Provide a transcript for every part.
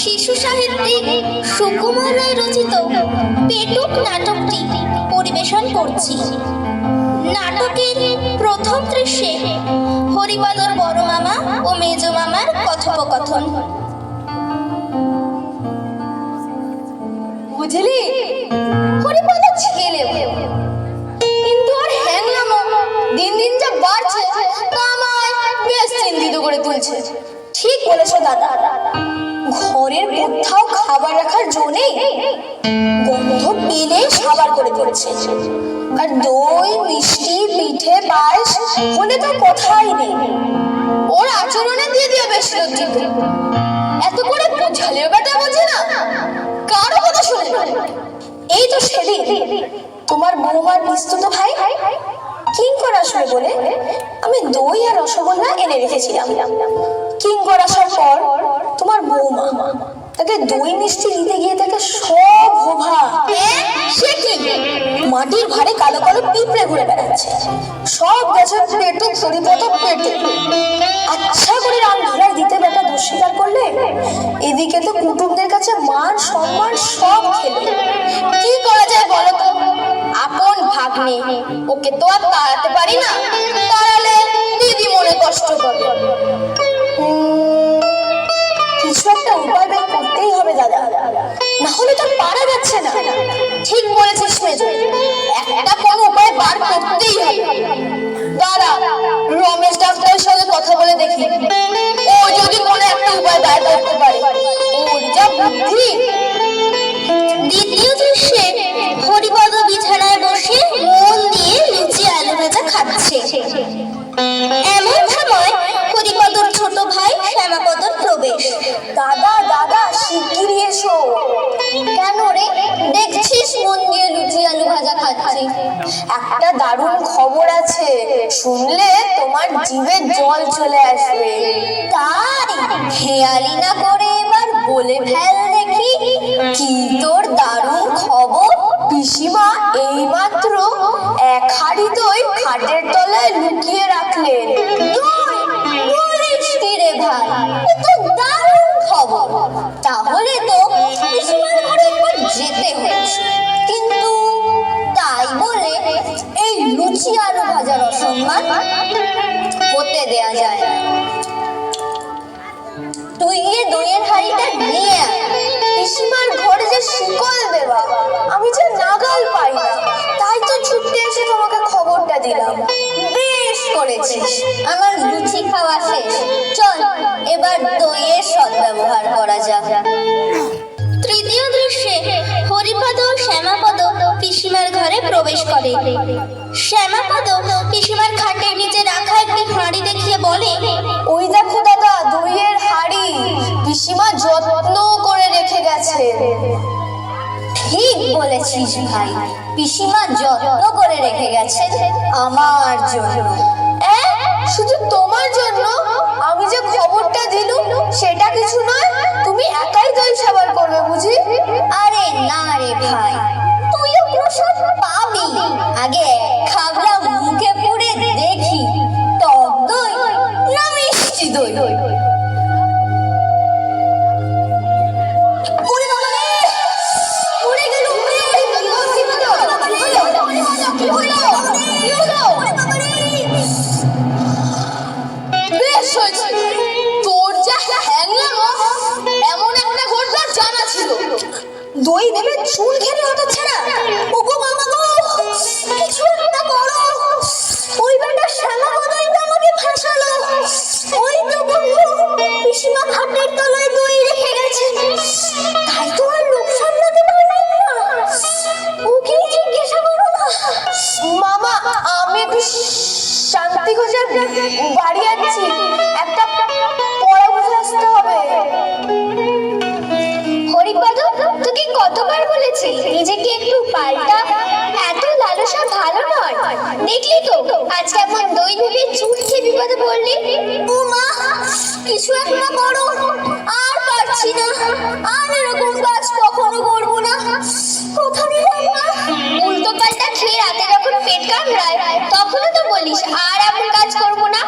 শিশু সাহিত্যিক সুকুমার রায় রচিত পেটুক নাটকটি পরিবেশন করছি। নাটকের প্রথম দৃশ্যে হরিবাদর বড় মামা ও মেজ মামার কথোপকথন। বুঝলি? হরিপদ ছেলে কিন্তু আর হ্যাংলামো দিন দিন যা বাড়ছে, তা আমায় বেশ চিন্তিত করে তুলছে। ঠিক বলেছ দাদা। ঘরের কোথাও খাবার রাখার জো নেই। গন্ধ পেলে সাবার করে পড়ছে আর দই, মিষ্টি, পিঠে, পায়েস, হলে তো কোথায় নেই। ওর আচরণে দিয়ে দিয়ে বেশ লজ্জিত এত করে বোঝালেও বেটা বোঝে না। কারও কথা শুনে এই তো সেদিন। তোমার বৌমার বিস্তুত ভাই? কিঙ্কর আসবে বলে আমি দই আর রসগোল্লা এনে রেখেছিলাম। কিঙ্কর আসার পর তোমার বৌমা তাকে দই মিষ্টি দিতে গিয়ে তাকে সব ভোভা সে কি? মাটির ভারে কালো কালো পিঁপড়ে ঘুরে বেড়াচ্ছে। সব গেছে পেটে ছড়িপত পেটে আচ্ছা করে রাম ধরার দিতে বেটা দুঃস্বীকার করলে? এদিকে তো কুটুমদের কাছে মান সম্মান সব খেলে। কি করা যায় বলো তো? আপন ভাগ্নে ওকে তো আর তাড়াতে পারি না। তাড়ালে দিদি মনে কষ্ট উম, কিছু একটা উপায় বের করতেই হবে দাদা। না হলে তো পারা যাচ্ছে না। ঠিক বলেছিস মেজো। একটা কোনো উপায় বার করতেই হবে। দাদা রমেশ ডাক্তারের সঙ্গে কথা বলে দেখি। একটা দারুণ খবর আছে। শুনলে তোমার জিভে জল চলে আসবে। তাই হেয়ালি না করে এবার বলে ফেল দেখি। কি তোর দারুণ খবর? পিসিমা এইমাত্র এক হাড়ি দই খাটের তলায় লুকিয়ে রাখলেন। ভাই তো দারুণ খবর। তাহলে তো শিকল দেওয়া আমি যে নাগাল পাই না, তাই তো ছুটতে এসে তোমাকে খবরটা দিলাম। বেশ করেছিস, আমার লুচি খাওয়া শেষ। চল, এবার দইয়ের সদ্ব্যবহার করা যাক। তৃতীয় দৃশ্যে হরিপদ ও শ্যামাপদ পিসিমার ঘরে প্রবেশ করে। শ্যামাপদ পিসিমার খাটের নিচে রাখা একটি হাঁড়ি দেখিয়ে বলে, ওই দেখো দাদা, দইয়ের হাড়ি। পিসিমা যত্ন করে রেখে গেছে। ঠিক বলেছিস ভাই। পিসিমা যত্ন করে রেখে গেছে আমার জন্য। শুধু তোমার জন্য? আমি যে খবরটা দিলুম, সেটা কিছু নয়, তুমি একাই দই সাবার করবে বুঝি? আরে না রে ভাই। দই ভেবে চুল তো আজ কেমন দই ভেবে বিপদে পড়লি? ও মা, কিছু একটা করো। আর পারছি না। আর এরকম কাজ কখনো করব না। কোথায় উল্টো পাল্টা খেয়ে রাতে যখন পেট কামড়ায়, তখনও তো বলিস আর এমন কাজ করব না।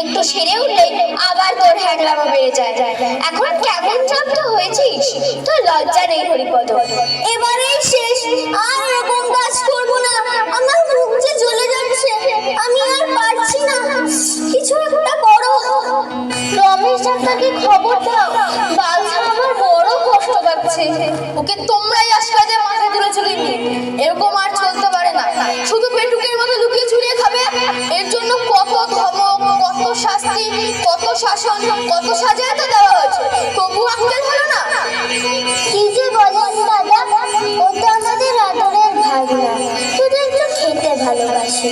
একটু সেরে উঠলে আবার তোর হ্যাংলামো বেড়ে যায়। এখন কেমন চাপটা হয়েছিস? তোর লজ্জা নেই হরিপদ। এবারেই শাসন কত সাজায় তো দেওয়া হয়েছে? তবু আক্কেল হলো না। কি যে বলেন দাদা ও তো আমাদের আদরের ভাগনা। শুধু একটু খেতে ভালোবাসে।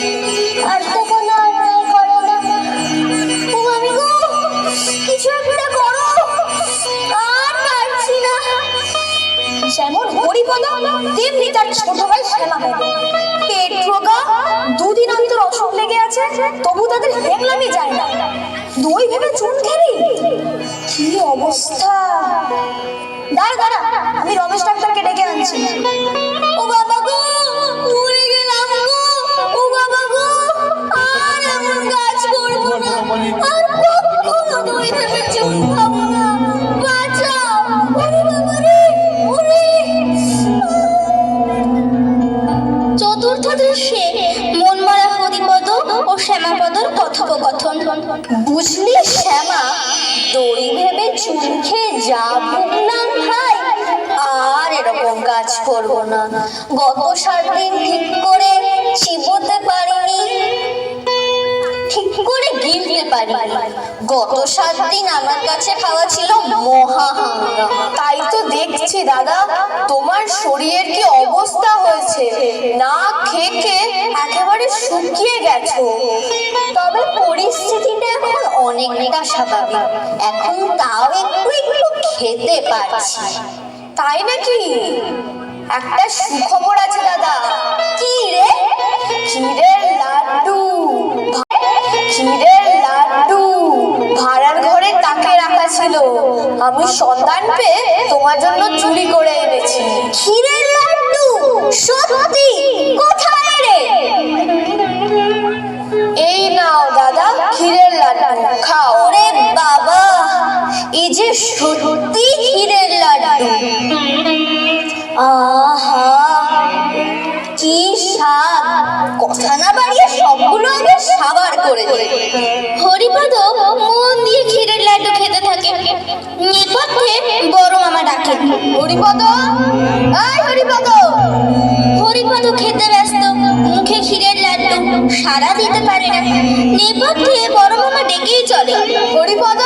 আর তো কোনো অন্যায় করে না। ও আমি গো কিছু একটা করো। আর পারছি না। যেমন হরিপদ তেমনি তার ছোট ভাই শ্যামা পেট রোগা দুদিন অন্তর অসুখ লেগে আছে তবু তাদের হেমলামি যায় না। দই ভেবে চুন খেলি কি অবস্থা? দাঁড়া দাঁড়া আমি রমেশ ডাক্তারকে ডেকে আনছি। কথোপকথন। বুঝলি শ্যামা দই ভেবে চুন খেয়ে যা ভুগলাম ভাই? আর এরকম কাজ করব না। গত সাত দিন ঠিক করে চিবোতে পারিনি। ঠিক করে গিলতে পারিনি। গত সাত দিন আমার কাছে খাওয়া ছিল মহা তাই তো দেখছি দাদা, তোমার শরীরের কি অবস্থা হয়েছে? না খেয়ে খেয়ে একেবারে শুকিয়ে গেছো। অনেকটা স্বাভাবিক এখন তাও একটু একটু খেতে পারছি। তাই নাকি? একটা সুখবর আছে দাদা। কি রে? ক্ষীরের লাড্ডু। ক্ষীরের লাড্ডু। ভাড়ার ঘরে তাকে রাখা ছিল। আমি সন্ধান পেয়ে তোমার জন্য চুরি করে এনেছি। ক্ষীরের লাড্ডু? সত্যি? কোথায় রে? ক্ষীরের লাড্ডু খাও। ওরে বাবা এই যে সত্যি ক্ষীরের লাড্ডু। আহা, কি স্বাদ। কথা না বাড়িয়ে সবগুলো আগে সাবার করে হরিপদ মন দিয়ে ক্ষীরের লাড্ডু খেতে থাকে। নেপথ্যে বড় মামা ডাকে, হরিপদ হরিপদ হরিপদ সারা দিতে পারে না। নেপথ্যে বড় মামা ডেকেই চলে। হরিপদ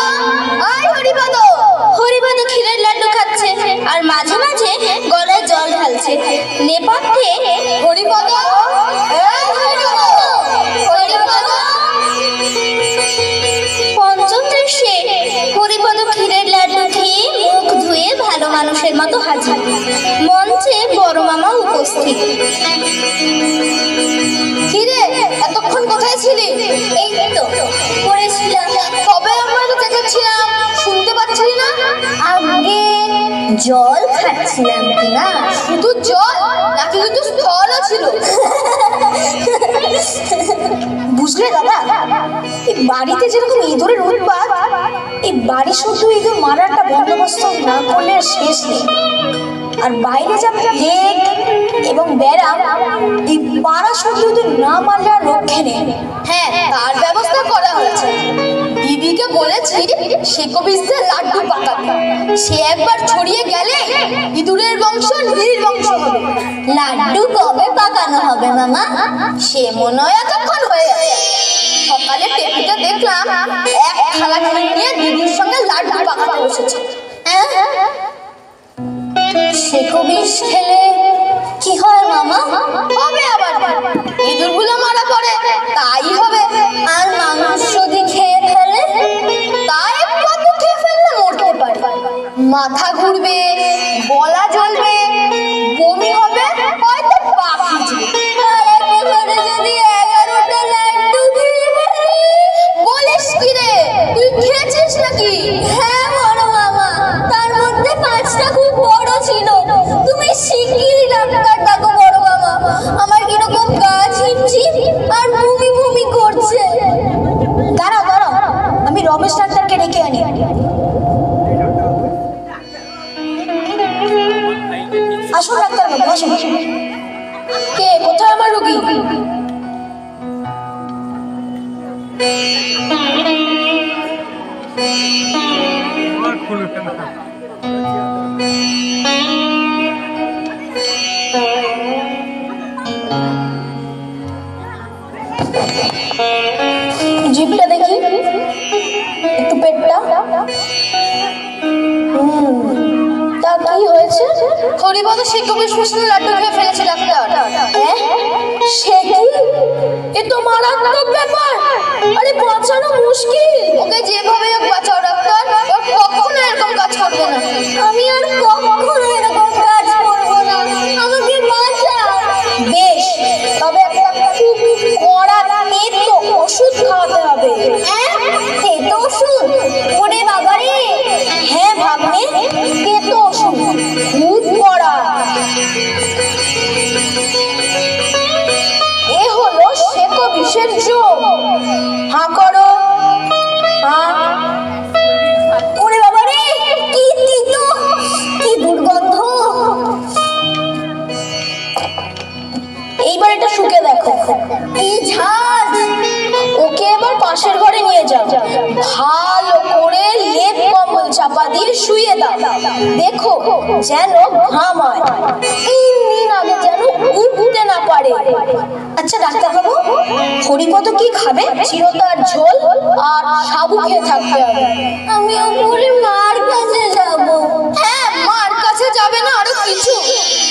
জল খাচ্ছিলাম না? শুধু জল, নাকি কিন্তু স্থলও ছিল। বুঝলে দাদা, এই বাড়িতে যেরকম ইঁদুরের উৎপাত, এই বাড়ি শুধু ইঁদুর মারাটা বন্দোবস্ত না করলে শেষ নেই। আর বাইরে যা প্লেগ এবং ব্যারাম, এই পাড়া শুধু ইঁদুর না মারলে আর রক্ষে নেই। হ্যাঁ তার ব্যবস্থা করা হয়েছে। দিদিকে বলেছি শেকবিসে লাড্ডু পাকাতে সে একবার ছড়িয়ে গেলে ইঁদুরের বংশ নীল বংশ হবে। লাড্ডু কবে পাকানো হবে, মামা? সে মনে হয় এতক্ষণ হয়ে গেছে। সকালে টেপিতে দেখলাম, এক থালা খির নিয়ে দিদির সঙ্গে লাড্ডু পাকাতে বসেছে। শেকো বিষ খেলে কি হয়, মামা? হবে আবার। ইঁদুরগুলো মারা পড়ে, তাই মাথা ঘুরবে। জিভটা দেখি। একটু পেটটা। তা কি হয়েছে? হরিপদ সে কবির শুষ্ণ লাড্ডু খেয়ে ফেলেছে ডাক্তার? হ্যাঁ? সে কি? এ তো মারাত্মক ব্যাপার। আরে বাঁচানো মুশকিল। ওকে যেভাবে বাঁচাও ডাক্তার। ও দিয়ে শুয়ে দাও। দেখো যেন ঘাম হয়। তিন দিন আগে যেন উঠতে না পারে। আচ্ছা ডাক্তার বাবু হরিপদ কি খাবে? চিরতার ঝোল আর সাবু খেয়ে থাকতে আমি ওপরে মার কাছে যাব। হ্যাঁ মার কাছে যাবে না আরও কিছু।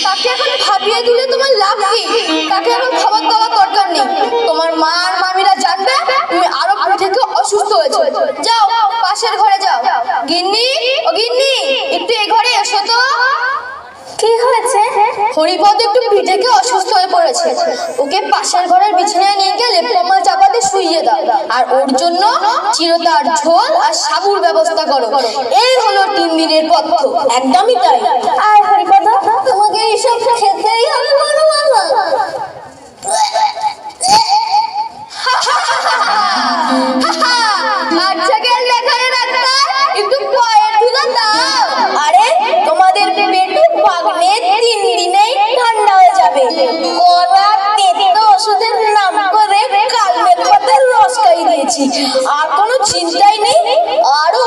তাকে এখন ভাবিয়ে দিলে তোমার লাভ কি? তাকে এখন খাবার দাবার দরকার নেই। তোমার মা আর মামিরা জানবে তুমি অসুস্থ হয়েছো। যাও পাশের ঘরে যাও। গিন্নি ও গিন্নি একটু এই ঘরে এসো তো। কি হয়েছে? হরিপদ একটু পিঠেকে অসুস্থ হয়ে পড়েছে। ওকে পাশের ঘরের বিছানায় নিয়ে গেলে লেপ কম্বল চাপাতে শুইয়ে দাও। আর ওর জন্য চিরতার ঝোল আর সাবুর ব্যবস্থা করো। এই হলো তিন দিনের পথ্য। একদমই তাই। আর হরিপদ। তোমাকে এইসব খেতেই হবে বলো মামা। আর কোনো চিন্তাই নেই আরও